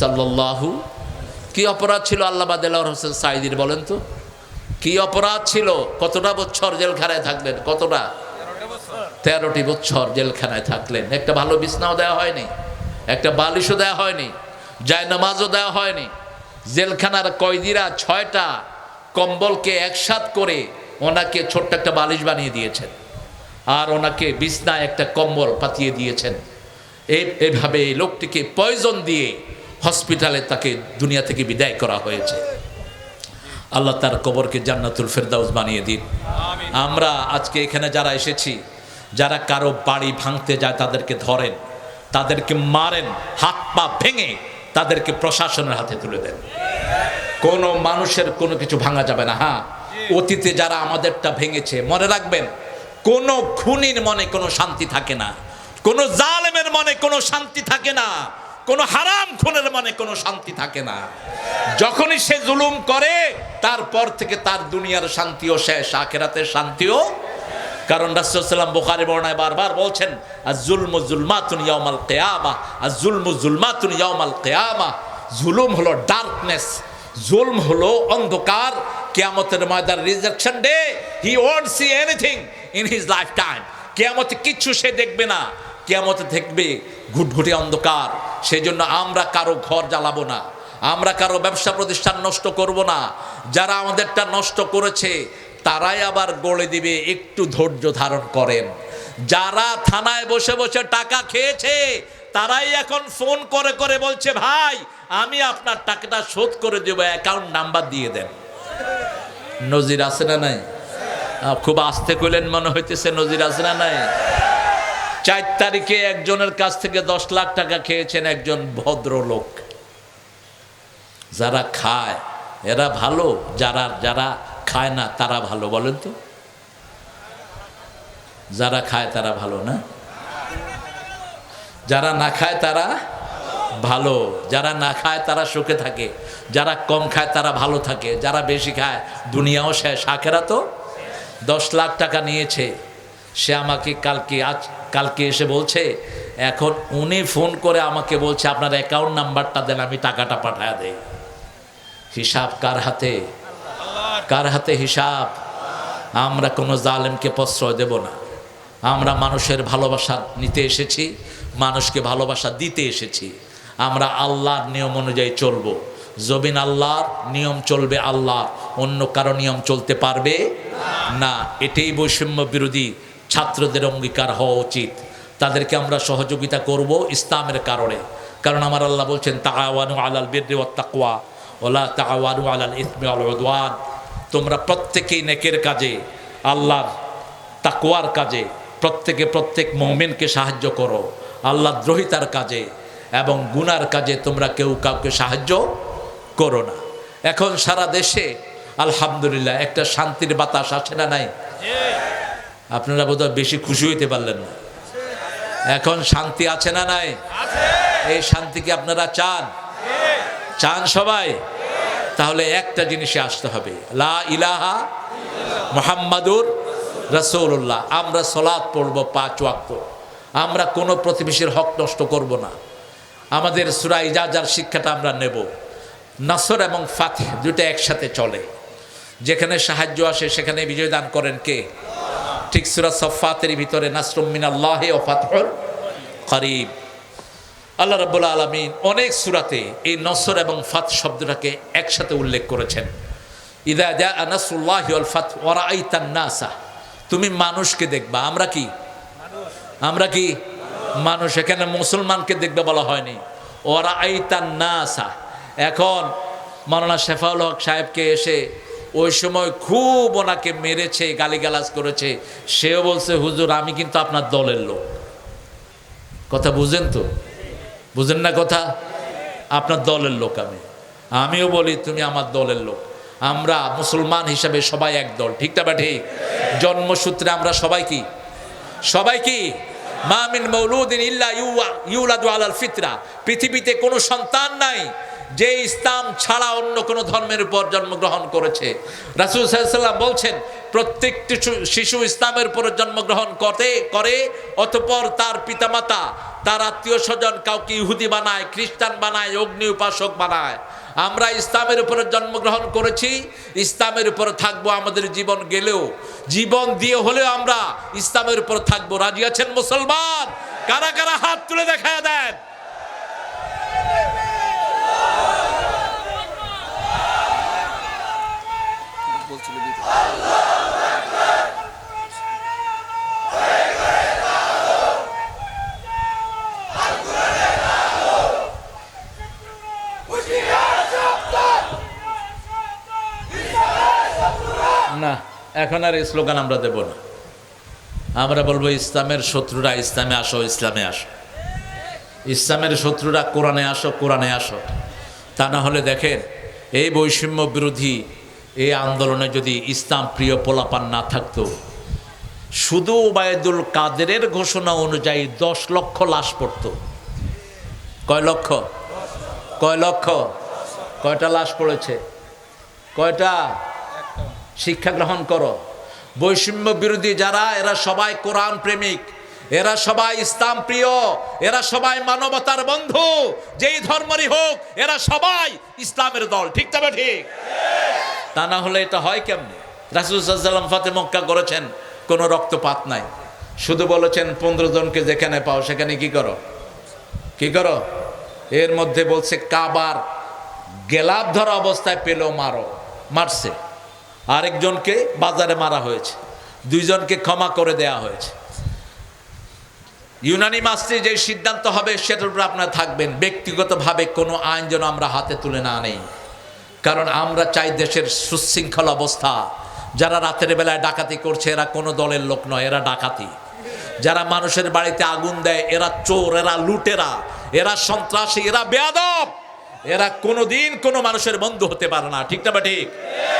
সাল্লাল্লাহু, কি অপরাধ ছিল আল্লাহ দেলাওয়ার হোসেন সাইদির বলেন তো? কি অপরাধ ছিল? কতটা বছর জেলখানায় থাকলেন? কতটা? তেরোটি বছর জেলখানায় থাকলেন। একটা ভালো বিছনাও দেওয়া হয়নি, একটা বালিশও দেওয়া হয়নি, জায়নামাজও দেওয়া হয়নি। জেলখানার কয়েদিরা ছয়টা কম্বলকে একসাথ করে ওনাকে ছোট্ট একটা বালিশ বানিয়ে দিয়েছেন। আর ওনাকে বিছনায় একটা কম্বল পাতিয়ে দিয়েছেন। এভাবে এই লোকটিকে পয়জন দিয়ে হসপিটালে তাকে দুনিয়া থেকে বিদায় করা হয়েছে। আল্লাহ তার কবরকে জান্নাতুল ফেরদাউস বানিয়ে দিন। আমরা আজকে এখানে যারা এসেছি যারা কারও বাড়ি ভাঙতে যায় তাদেরকে ধরেন তাদেরকে মারেন হাত পা ভেঙে তাদেরকে প্রশাসনের হাতে তুলে দেন। কোনো মানুষের কোনো কিছু ভাঙা যাবে না হ্যাঁ? অতীতে যারা আমাদেরটা ভেঙেছে মনে রাখবেন কোনো খুনির মনে কোনো শান্তি থাকে না কোনো জালেমের মনে কোনো শান্তি থাকে না। কোনো হারাম খুনের মানে কোনো শান্তি থাকে না। যখনই সে জুলুম করে, তারপর থেকে তার দুনিয়ার শান্তিও শেষ আখেরাতের শান্তিও কারণ রাসূলুল্লাহ বুখারী বর্ণায় বারবার বলছেন আর জুলমু জুলমাতুন ইয়াউমাল কিয়ামা আর জুলমু জুলমাতুন ইয়াউমাল কিয়ামা। জুলুম হলো ডার্কনেস, জুলম হলো অন্ধকার। কেয়ামতের ময়দার rejection day, he won't see anything in his life time কিয়ামতে কিচ্ছু সে দেখবে না। কিয়ামতে দেখবে ঘুটঘুটে অন্ধকার। সেই জন্য আমরা কারও ঘর জ্বালাবো না। আমরা কারও ব্যবসা প্রতিষ্ঠান নষ্ট করব না। যারা আমাদেরটা নষ্ট করেছে, তারাই আবার গড়ে দিবে, একটু ধৈর্য ধারণ করেন। যারা থানায় বসে বসে টাকা খেয়েছে, তারাই এখন ফোন করে করে বলছে, ভাই, আমি আপনার টাকাটা শোধ করে দেবো অ্যাকাউন্ট নাম্বার দিয়ে দেন। নজির আছে না নাই? খুব আস্তে কইলেন, মনে হইতেছে নজির আছে না নাই? চার তারিখে একজনের কাছ থেকে দশ লাখ টাকা খেয়েছেন একজন ভদ্রলোক। যারা খায়, এরা ভালো, যারা যারা খায় না, তারা ভালো, বলেন তো। যারা খায়, তারা ভালো না। যারা না খায়, তারা ভালো। যারা না খায়, তারা সুখে থাকে। যারা কম খায়, তারা ভালো থাকে। যারা বেশি খায়, দুনিয়াও শেষ। আখেরা তো দশ লাখ টাকা নিয়েছে। সে আমাকে কালকে আজ কালকে এসে বলছে, এখন উনি ফোন করে আমাকে বলছে, আপনার অ্যাকাউন্ট নাম্বারটা দেন, আমি টাকাটা পাঠায় দেই। হিসাব কার হাতে? কার হাতে হিসাব? আমরা কোনো জালেমকে প্রশ্রয় দেব না। আমরা মানুষের ভালোবাসা নিতে এসেছি, মানুষকে ভালোবাসা দিতে এসেছি। আমরা আল্লাহর নিয়ম অনুযায়ী চলবো। জবিন আল্লাহর, নিয়ম চলবে আল্লাহ অন্য কারও নিয়ম চলতে পারবে না। এটাই বৈষম্য বিরোধী ছাত্রদের অঙ্গীকার হওয়া উচিত। তাদেরকে আমরা সহযোগিতা করব ইসলামের কারণে। কারণ আমার আল্লাহ বলছেন তাওয়ানু আলাল বিদ্রে তাকওয়া ওলা তাওয়ানু আলাল ইসমি আল উদওয়ান। তোমরা প্রত্যেকেই নেকের কাজে, আল্লাহর তাকওয়ার কাজে, প্রত্যেকে প্রত্যেক মোমেনকে সাহায্য করো। আল্লাহ দ্রোহিতার কাজে এবং গুনার কাজে তোমরা কেউ কাউকে সাহায্য করো না। এখন সারা দেশে, আলহামদুলিল্লাহ, একটা শান্তির বাতাস আসে না নাই? আপনারা বোধহয় বেশি খুশি হইতে পারলেন না। এখন শান্তি আছে না নাই? এই শান্তিকে আপনারা চান? চান সবাই? তাহলে একটা জিনিসে আসতে হবে। লা ইলাহা মোহাম্মদুর রসৌল্লাহ আমরা সলাদ পড়ব পাঁচ ওয়াক্ত। আমরা কোনো প্রতিবেশীর হক নষ্ট করব না। আমাদের সুরা ইজাজার শিক্ষাটা আমরা নেব। নাসর এবং ফাতে দুটো একসাথে চলে। যেখানে সাহায্য আসে, সেখানে বিজয় দান করেন কে? ঠিক সুরা সফাতের ভিতরে নাসরুমিন আল্লাহ ও ফাতহর করিব আল্লাহ রব্বুল আলমিন অনেক সুরাতে এই নসর এবং ফাত শব্দটাকে একসাথে উল্লেখ করেছেন। ইদা দা আনাসুল্লাহ ফাত ওরা নাসা তুমি মানুষকে দেখবা, আমরা কি? আমরা কি? মানুষ। এখানে মুসলমানকে দেখবে বলা হয়নি। ওরা আইতান নাসা এখন মাওলানা শেফাউল হক সাহেবকে এসে ওই সময় খুব ওনাকে মেরেছে, গালিগালাজ করেছে। সেও বলছে, হুজুর, আমি কিন্তু আপনার দলের লোক। কথা বুঝেন তো? বুঝেন না কথা? আপনার দলের লোক আমি। আমিও বলি, তুমি আমার দলের লোক। আমরা মুসলমান হিসাবে সবাই এক দল। ঠিকটা বা ঠিক? জন্মসূত্রে আমরা সবাই কি? সবাই কি? মামিন মৌলুদিন ইল্লা ইউলাদু আলাল ফিতরা। পৃথিবীতে কোনো সন্তান নাই যে ইসলাম ছাড়া অন্য কোনো ধর্মের উপর জন্মগ্রহণ করেছে। রাসুল সাল্লাম বলছেন, প্রত্যেকটি শিশু ইসলামের উপর জন্মগ্রহণ করে করে, অতপর তার পিতামাতা, তার আত্মীয় স্বজন কাউকে ইহুদি বানায়, খ্রিস্টান বানায়, অগ্নি উপাসক বানায়। আমরা ইসলামের উপরে জন্মগ্রহণ করেছি, ইসলামের উপরে থাকব আমাদের জীবন গেলেও। জীবন দিয়ে হলেও আমরা ইসলামের উপর থাকব। রাজি আছেন মুসলমান? কারা কারা হাত তুলে দেখা দেন বলছিল দিতে না, এখন আর এই স্লোগান আমরা দেব না। আমরা বলব, ইসলামের শত্রুরা ইসলামে আসো ইসলামে আসো। ইসলামের শত্রুরা কোরআনে আসো কোরআনে আসো। তা না হলে দেখেন, এই বৈষম্য বিরোধী এই আন্দোলনে যদি ইসলাম প্রিয় পোলাপান না থাকতো, শুধু ওবায়দুল কাদেরের ঘোষণা অনুযায়ী দশ লক্ষ লাশ পড়তো। কয় লক্ষ? কয় লক্ষ? কয়টা লাশ পড়েছে? কয়টা? শিক্ষা গ্রহণ করো। বৈষম্য বিরোধী যারা, এরা সবাই কোরআন প্রেমিক। এরা সবাই ইসলাম প্রিয়। এরা সবাই মানবতার বন্ধু। যেই ধর্মেরই হোক, এরা সবাই ইসলামের দল। ঠিক তবে ঠিক? তা না হলে এটা হয় কেমনি? রাসুলসাল্লাম ফাতে মক্কা করেছেন, কোনো রক্তপাত নাই। শুধু বলেছেন, পনেরো জনকে যেখানে পাও সেখানে কি করো? কি করো? এর মধ্যে বলছে, কাবার গেলাপ ধরা অবস্থায় পেলেও মারো। মারছে। আরেকজনকে বাজারে মারা হয়েছে। দুইজনকে ক্ষমা করে দেয়া হয়েছে। ইউনানি মাস্টে যে সিদ্ধান্ত হবে, সেটার উপর আপনারা থাকবেন। ব্যক্তিগতভাবে কোনো আইন যেন আমরা হাতে তুলে না নেই। কারণ আমরা চাই দেশের সুশৃঙ্খল অবস্থা। যারা রাতের বেলায় ডাকাতি করছে, এরা কোনো দলের লোক নয়, এরা ডাকাতি। যারা মানুষের বাড়িতে আগুন দেয়, এরা চোর, এরা লুটেরা, এরা সন্ত্রাসী, এরা বেয়াদব। এরা কোনোদিন কোনো মানুষের বন্ধু হতে পারে না। ঠিক না বা ঠিক?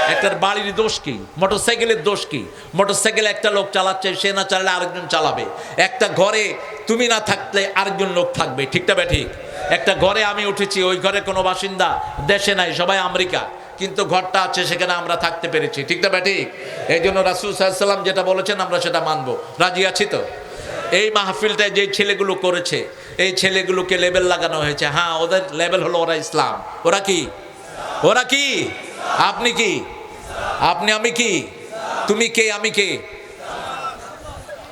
একটার বাড়ির দোষ কি? মোটরসাইকেলের দোষ কি? মোটর মোটরসাইকেল একটা লোক চালাচ্ছে, সে না চালালে আরেকজন চালাবে। একটা ঘরে তুমি না থাকলে আরেকজন লোক থাকবে। ঠিক না বা ঠিক? একটা ঘরে আমি উঠেছি, ওই ঘরে কোনো বাসিন্দা দেশে নাই, সবাই আমেরিকা। কিন্তু ঘরটা আছে, সেখানে আমরা থাকতে পেরেছি। ঠিক না বা ঠিক? এই জন্য রাসুল সাল্লাম যেটা বলেছেন আমরা সেটা মানবো। রাজি আছি তো? এই মাহফিলটায় যে ছেলেগুলো করেছে, এই ছেলেগুলোকে লেবেল লাগানো হয়েছে। হ্যাঁ ওদের লেবেল হলো ওরা ইসলাম। ওরা কি? ওরা কি? আপনি কি? আপনি আমি কি? তুমি কে, আমি কে?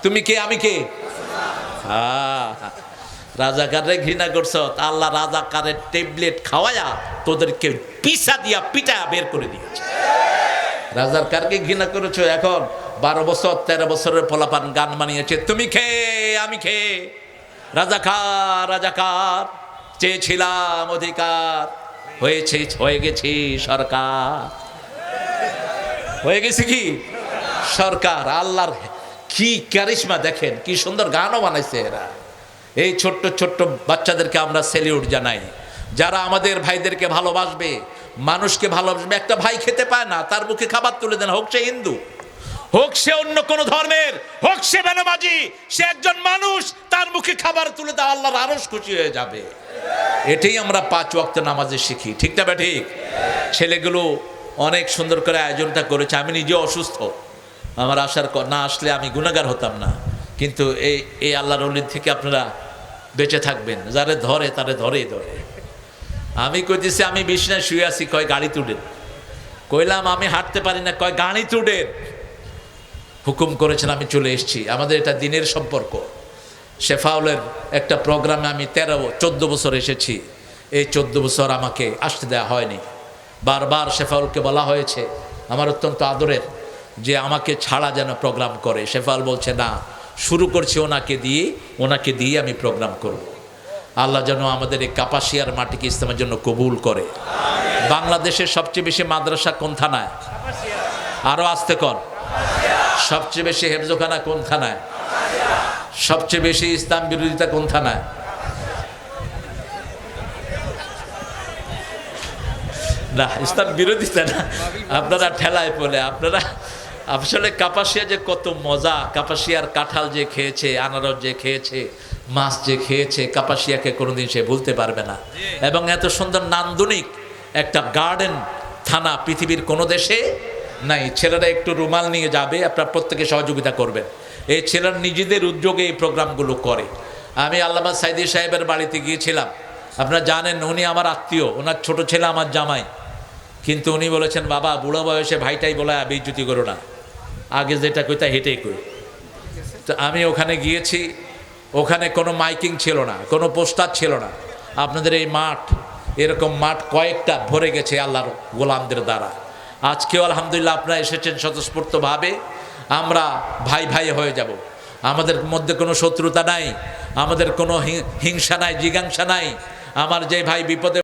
তুমি কে, আমি কে? রাজাকারে ঘৃণা করছ। আল্লাহ রাজাকারের ট্যাবলেট খাওয়ায়া তোদেরকে পিসা দিয়া পিটা বের করে দিয়েছে। রাজার কারকে ঘৃণা করেছ এখন? বারো বছর, তেরো বছরের ফলাফান গান বানিয়েছে তুমি খে আমি খে রাজাকার রাজাকার, চেয়েছিলাম অধিকার। হয়েছে, হয়ে গেছি সরকার। হয়ে গেছে কি? সরকার, আল্লাহর কি ক্যারিশমা দেখেন, কি সুন্দর গানও বানাইছে এরা। এই ছোট্ট ছোট্ট বাচ্চাদেরকে আমরা সেলিউট জানাই। যারা আমাদের ভাইদেরকে ভালোবাসবে, মানুষকে ভালোবাসবে, একটা ভাই খেতে পায় না, তার মুখে খাবার তুলে দেন, হোক সে হিন্দু। হোক সে অন্য কোন ধর্মের, হোক সে বেনামাজি, সে একজন মানুষ, তার মুখে খাবার তুলে দেওয়া আল্লাহর আরস খুশি হয়ে যাবে। এটাই আমরা পাঁচ ওয়াক্ত নামাজে শিখি, ঠিক না ঠিক ছেলেগুলো অনেক সুন্দর করে আয়োজনটা করেছে, আমি নিজে অসুস্থ। আমার আসার না আসলে আমি গুণাগার হতাম না। কিন্তু এই এই আল্লাহর অলির থেকে আপনারা বেঁচে থাকবেন, যারে ধরে তারে ধরেই ধরে। আমি কইতেছি, আমি বিছনায় শুয়ে আছি, কয় গাড়ি তুলেন? কইলাম, আমি হাঁটতে পারি না, কয় গাড়ি তুলেন? হুকুম করেছেন, আমি চলে এসেছি। আমাদের এটা দিনের সম্পর্ক। শেফাউলের একটা প্রোগ্রামে আমি তেরো, চোদ্দ বছর এসেছি। এই চোদ্দ বছর আমাকে আসতে দেওয়া হয়নি। বারবার শেফাউলকে বলা হয়েছে, আমার অত্যন্ত আদরের, যে আমাকে ছাড়া যেন প্রোগ্রাম করে। শেফাউল বলছে, না, শুরু করছি ওনাকে দিয়ে ওনাকে দিয়ে আমি প্রোগ্রাম করব। আল্লাহ যেন আমাদের এই কাপাসিয়ার মাটিকে ইসলামের জন্য কবুল করে। বাংলাদেশের সবচেয়ে বেশি মাদ্রাসা কোন থানায়? আরও আসতে কর সবচেয়ে বেশি হেফজোখানা কোন থানায়? সবচেয়ে বেশি ইসলাম বিরোধিতা কোন থানায়? না ইসলাম বিরোধিতা না। আপনারা ঠেলায় পড়ে আপনারা আসলে কাপাসিয়া যে কত মজা কাপাসিয়ার কাঁঠাল যে খেয়েছে আনারস যে খেয়েছে মাছ যে খেয়েছে কাপাসিয়াকে কোনোদিন সে ভুলতে পারবে না। এবং এত সুন্দর নান্দনিক একটা গার্ডেন থানা পৃথিবীর কোনো দেশে নাই, ছেলেরা একটু রুমাল নিয়ে যাবে, আপনার প্রত্যেকে সহযোগিতা করবেন। এই ছেলেরা নিজেদের উদ্যোগে এই প্রোগ্রামগুলো করে। আমি আল্লামা সাইদি সাহেবের বাড়িতে গিয়েছিলাম। আপনারা জানেন, উনি আমার আত্মীয়, ওনার ছোট ছেলে আমার জামাই। কিন্তু উনি বলেছেন, বাবা, বুড়ো বয়সে ভাইটাই বলে বেজ্জুতি করো না। আগে যেটা কইতা হেঁটেই করি তো আমি ওখানে গিয়েছি, ওখানে কোনো মাইকিং ছিল না, কোনো পোস্টার ছিল না। আপনাদের এই মাঠ, এরকম মাঠ কয়েকটা ভরে গেছে আল্লাহর গোলামদের দ্বারা। আজকেও আলহামদুলিল্লাহ আপনারা এসেছেন স্বতঃস্ফূর্তভাবে। আমরা ভাই ভাই হয়ে যাব। আমাদের মধ্যে কোনো শত্রুতা নাই, আমাদের কোনো হিংসা নাই, জিজ্ঞাসা নাই। আমার যে ভাই বিপদে